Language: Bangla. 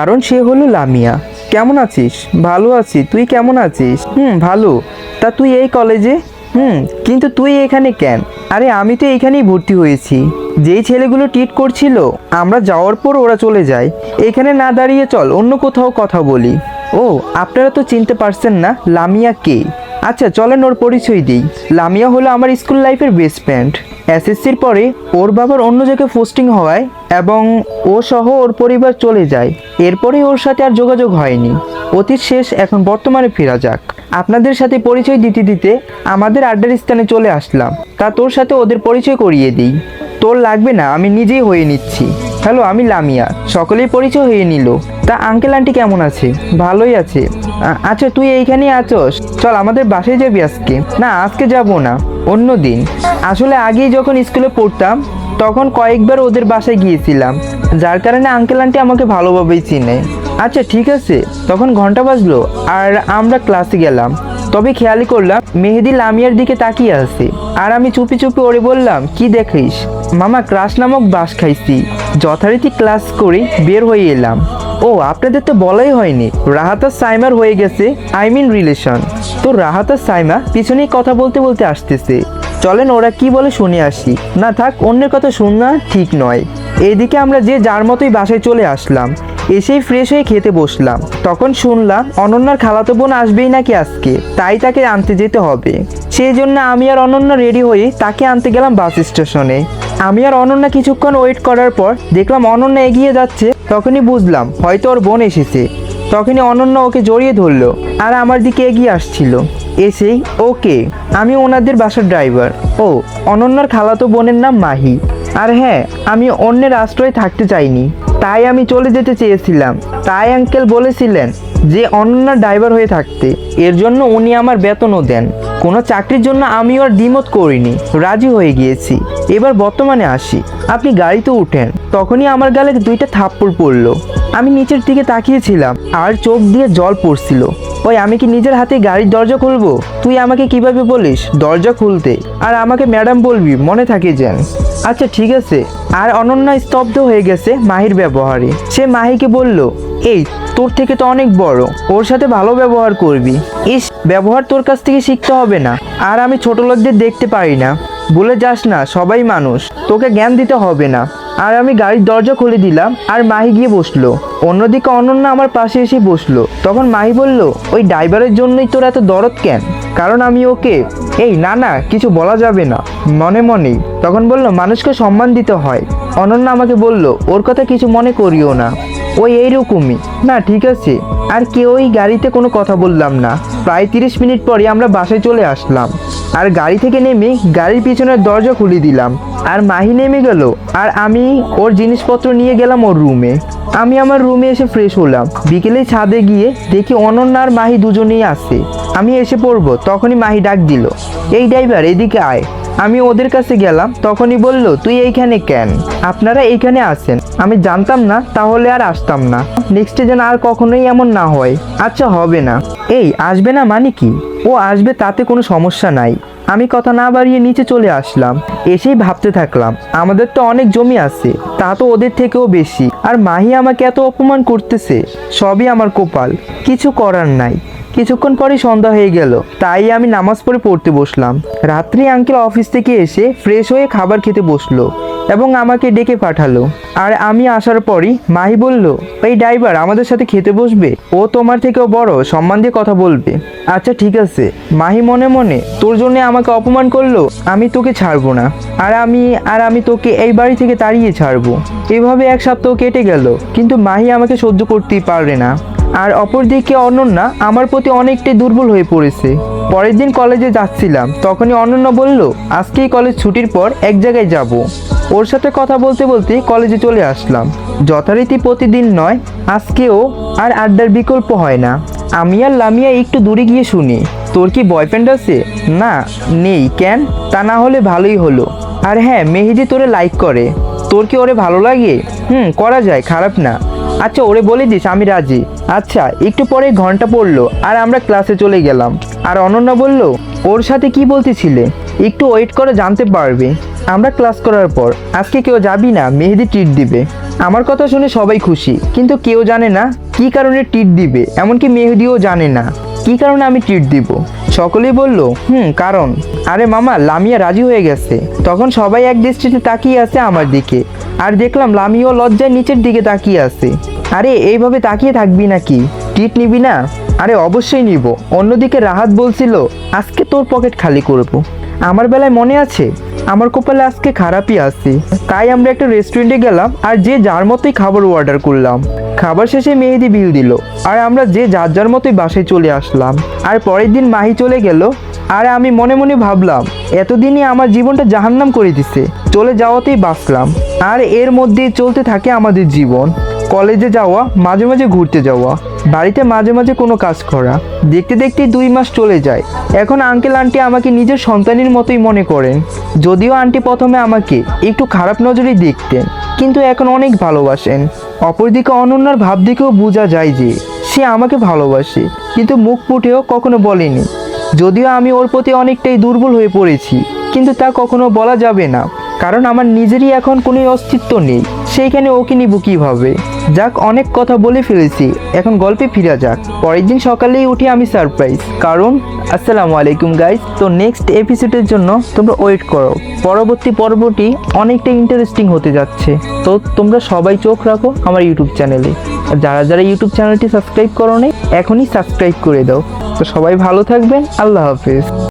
কারণ সে হলো লামিয়া। কেমন আছিস? ভালো আছি। তুই কেমন আছিস? হুম, ভালো। তা তুই এই কলেজে? হুম, কিন্তু তুই এখানে কেন? আরে, আমি তো এখানেই ভর্তি হয়েছি। যেই ছেলেগুলো টিট করছিল, আমরা যাওয়ার পর ওরা চলে যায়। এখানে না দাঁড়িয়ে চল, অন্য কোথাও কথা বলি। ও, আপনারা তো চিনতে পারছেন না, লামিয়া কে? আচ্ছা চলেন ওর পরিচয় দিই। লামিয়া হলো আমার স্কুল লাইফের বেস্ট ফ্রেন্ড এসএসসির পরে ওর বাবার অন্য জায়গায় পোস্টিং হওয়ায় এবং ও সহ ওর পরিবার চলে যায়। এরপরে ওর সাথে আর যোগাযোগ হয়নি। অতীত শেষ, এখন বর্তমানে ফেরা যাক। আপনাদের সাথে পরিচয় দিতে দিতে আমাদের আড্ডার স্থানে চলে আসলাম। তা তোর সাথে ওদের পরিচয় করিয়ে দিই। তোর লাগবে না, আমি নিজেই হয়ে নিচ্ছি। হ্যালো, আমি লামিয়া। সকলেই পরিচয় হয়ে নিল। তা আঙ্কেল আন্টি কেমন আছে? ভালোই আছে। আচ্ছা তুই এইখানেই আছোস? চল, আমাদের বাসায় যাবি আজকে। না, আজকে যাব না, অন্য দিন। আসলে আগেই যখন স্কুলে পড়তাম, তখন কয়েকবার ওদের বাসায় গিয়েছিলাম। যার কারণে আঙ্কেল আন্টি আমাকে ভালোভাবেই চিনে। আচ্ছা ঠিক আছে। তখন ঘণ্টা বাজলো, আর আমরা ক্লাসে গেলাম। তবে খেয়ালই করলাম, মেহেদি লামিয়ার দিকে তাকিয়ে আছে। আর আমি চুপি চুপি ওরে বললাম, কি দেখিস? মামা ক্রাশ নামক বাস খাইছি। যথারীতি ক্লাস করে, বের হয়ে এলাম। ও, আপনাদের তো বলাই হয়নি। রাহাত সাইমার হয়ে গেছে, আই মিন রিলেশন। তো রাহাত সাইমা পিছনেই কথা বলতে বলতে আসতেছে। চলেন ওরা কি বলে শুনে আসি। না থাক, অন্যের কথা শোনা ঠিক নয়। এদিকে আমরা যে যার মতোই বাসায় চলে আসলাম। এসেই ফ্রেশ হয়ে খেতে বসলাম। তখন শুনলাম অনন্যার খালাতো বোন আসবেই নাকি আজকে। তাই তাকে আনতে যেতে হবে। সেই জন্য আমি আর অনন্যা রেডি হয়ে তাকে আনতে গেলাম বাস স্টেশনে। আমি আর অনন্যা কিছুক্ষণ ওয়েট করার পর দেখলাম অনন্যা এগিয়ে যাচ্ছে, তখনই বুঝলাম হয়তো ওর বোন এসেছে। তখনই অনন্যা ওকে জড়িয়ে ধরলো আর আমার দিকে এগিয়ে আসছিল। এসেই, ওকে, আমি ওনাদের বাসার ড্রাইভার ও, অনন্যার খালাতো বোনের নাম মাহি। আর হ্যাঁ আমি অন্যের আশ্রয়ে থাকতে চাইনি। তাই আমি চলে যেতে চেয়েছিলাম। তাই আঙ্কেল বলেছিলেন যে অনন্যার ড্রাইভার হয়ে থাকতে, এর জন্য উনি আমার বেতনও দেন। কোনো চাকরির জন্য আমি আর দ্বিমত করিনি, রাজি হয়ে গিয়েছি। এবার বর্তমানে আসি। আপনি গাড়িতে উঠেন, তখনই আমার গালে দুইটা থাপ্পড় পড়ল। আমি নিচের দিকে তাকিয়েছিলাম, আর চোখ দিয়ে জল পড়ছিল। ওই আমি কি নিজের হাতে গাড়ির দরজা খুলবো? তুই আমাকে কীভাবে বলিস, দরজা খুলতে। আর আমাকে ম্যাডাম বলবি, মনে থাকে যেন। আচ্ছা ঠিক আছে। আর অনন্যা স্তব্ধ হয়ে গেছে মাহির ব্যবহারে। সে মাহিকে বলল এই, তোর থেকে তো অনেক বড়। ওর সাথে ভালো ব্যবহার করবি। ইস, ব্যবহার তোর কাছ থেকে শিখতে হবে না। আর আমি ছোট লোকদের দেখতে পারি না। বলে যাস না, সবাই মানুষ। তোকে জ্ঞান দিতে হবে না। আর আমি গাড়ির দরজা খুলে দিলাম, আর মাহি গিয়ে বসল। অন্যদিকে অনন্যা আমার পাশে এসে বসল। তখন মাহি বলল, ওই ড্রাইভারের জন্যই তোর এত দরদ কেন? কারণ আমি ওকে এই, না না, কিছু বলা যাবে না। মনে মনেই। তখন বলল, মানুষকে সম্মান দিতে হয়। অনন্যা আমাকে বলল, ওর কথা কিছু মনে করিও না। ওই এইরকমই। না, ঠিক আছে। আর কেউই গাড়িতে কোনো কথা বললাম না। প্রায় তিরিশ মিনিট পরে আমরা বাসায় চলে আসলাম। আর গাড়ি থেকে নেমে গাড়ির পিছনের দরজা খুলে দিলাম। আর মাহি নেমে গেল। আর আমি ওর জিনিসপত্র নিয়ে গেলাম ওর রুমে। আমি আমার রুমে এসে ফ্রেশ হলাম। বিকেলে ছাদে গিয়ে দেখি অনন্যা আর মাহি দুজনেই আসে আমি এসে পড়ব। তখনই মাহি ডাক দিল, এই ড্রাইভার এদিকে আয়। আমি ওদের কাছে গেলাম, তখনই বলল, তুই এইখানে কেন? আপনারা এইখানে আসেন আমি জানতাম না, তাহলে আর আসতাম না। নেক্সটে যেন আর কখনোই এমন না হয়। আচ্ছা হবে না। এই, আসবে না মানে কি? ও আসবে তাতে কোনো সমস্যা নাই। আমি কথা না বাড়িয়ে নিচে চলে আসলাম। এসেই ভাবতে থাকলাম, আমাদের তো অনেক জমি আছে, তা তো ওদের থেকেও বেশি। আর মাহি আমাকে এত অপমান করতেছে, সবই আমার কপাল। কিছু করার নাই। কিছুক্ষণ পরে সন্ধ্যা হয়ে গেল। তাই আমি নামাজ পড়ে পড়তে বসলাম। রাত্রি আঙ্কেল অফিস থেকে এসে ফ্রেশ হয়ে খাবার খেতে বসল এবং আমাকে ডেকে পাঠালো। আর আমি আসার পরই মাহি বলল, এই ড্রাইভার আমাদের সাথে খেতে বসবে? ও তোমার থেকেও বড়, সম্মান দিয়ে কথা বলবে। আচ্ছা ঠিক আছে। মাহি মনে মনে, তোর জন্য আমাকে অপমান করল? আমি তোকে ছাড়বো না। আর আমি আর আমি তোকে এই বাড়ি থেকে তাড়িয়ে ছাড়বো। এভাবে এক সপ্তাহ কেটে গেল। কিন্তু মাহি আমাকে সহ্য করতেই পারবে না। আর অপরদিকে অনন্যা আমার প্রতি অনেকটাই দুর্বল হয়ে পড়েছে। পরের দিন কলেজে যাচ্ছিলাম, তখনই অনন্যা বলল, আজকেই কলেজ ছুটির পর এক জায়গায় যাব। ওর সাথে কথা বলতে বলতে কলেজে চলে আসলাম। যথারীতি প্রতিদিন নয়, আজকেও আর আড্ডার বিকল্প হয় না। আমি আর লামিয়া একটু দূরে গিয়ে শুনি। তোর কি বয়ফ্রেন্ড আছে? না, নেই, কেন? তা না হলে ভালোই হলো। আর হ্যাঁ মেহেদি তোরে লাইক করে। তোর কি ওরে ভালো লাগে? হুম, করা যায়, খারাপ না। আচ্ছা ওরে বলে দিস, আমি রাজি। আচ্ছা একটু পরে ঘণ্টা পড়ল, আর আমরা ক্লাসে চলে গেলাম। আর অনন্যা বলল, ওর সাথে কি বলতেছিলে? একটু ওয়েট করে জানতে পারবে। আমরা ক্লাস করার পর, আজকে কেউ যাবি না, মেহেদি ট্রিট দিবে। আমার কথা শুনে সবাই খুশি, কিন্তু কেউ জানে না, কি কারণে ট্রিট দিবে, এমনকি মেহেদিও জানে না, কি কারণে আমি ট্রিট দিব? সকলেই বলল, হুম, কারণ। আরে মামা, লামিয়া রাজি হয়ে গেছে। তখন সবাই এক দৃষ্টিতে তাকিয়ে আছে আমার দিকে, আর দেখলাম লামিও লজ্জায় নিচের দিকে তাকিয়ে আছে। আরে, এইভাবে তাকিয়ে থাকবি নাকি? টিট নিবি না? আরে, অবশ্যই নিব। অন্যদিকে রাহাত বলছিল, আজকে তোর পকেট খালি করব। আমার বেলায় মনে আছে, আমার কপালে আজকে খারাপই আছে। তাই আমরা একটা রেস্টুরেন্টে গেলাম আর যে যার মতোই খাবার অর্ডার করলাম। খাবার শেষে মেহেদি বিল দিল। আর আমরা যে যার যার মতোই বাসায় চলে আসলাম। আর পরের দিন মাহি চলে গেল। আর আমি মনে মনে ভাবলাম, এতদিনই আমার জীবনটা জাহান্নাম করে দিছে। চলে যাওয়াতেই বাঁচলাম। আর এর মধ্যেই চলতে থাকে আমাদের জীবন। কলেজে যাওয়া, মাঝে মাঝে ঘুরতে যাওয়া, বাড়িতে মাঝে মাঝে কোনো কাজ করা, দেখতে দেখতে দুই মাস চলে যায়। এখন আঙ্কেল আন্টি আমাকে নিজের সন্তানের মতোই মনে করেন। যদিও আন্টি প্রথমে আমাকে একটু খারাপ নজরেই দেখতেন, কিন্তু এখন অনেক ভালোবাসেন। অপরদিকে অনন্যার ভাব দিকেও বোঝা যায় যে, সে আমাকে ভালোবাসে, কিন্তু মুখ ফুটেও কখনো বলেনি। যদিও আমি ওর প্রতি অনেকটাই দুর্বল হয়ে পড়েছি, কিন্তু তা কখনো বলা যাবে না। কারণ আমার নিজেরই এখন কোনো অস্তিত্ব নেই। সেইখানে ওকে নিব কীভাবে? যাক, অনেক কথা বলে ফেলেছি। এখন গল্পে ফিরা যাক। পরের দিন সকালেই উঠি আমি সারপ্রাইজ কারণ, আসসালামু আলাইকুম গাইজ তো নেক্সট এপিসোডের জন্য তোমরা ওয়েট করো। পরবর্তী পর্বটি অনেকটা ইন্টারেস্টিং হতে যাচ্ছে। তো তোমরা সবাই চোখ রাখো আমার ইউটিউব চ্যানেলে আর যারা যারা ইউটিউব চ্যানেলটি সাবস্ক্রাইব করো নাই এখনই সাবস্ক্রাইব করে দাও। তো সবাই ভালো থাকবেন, আল্লাহ হাফেজ।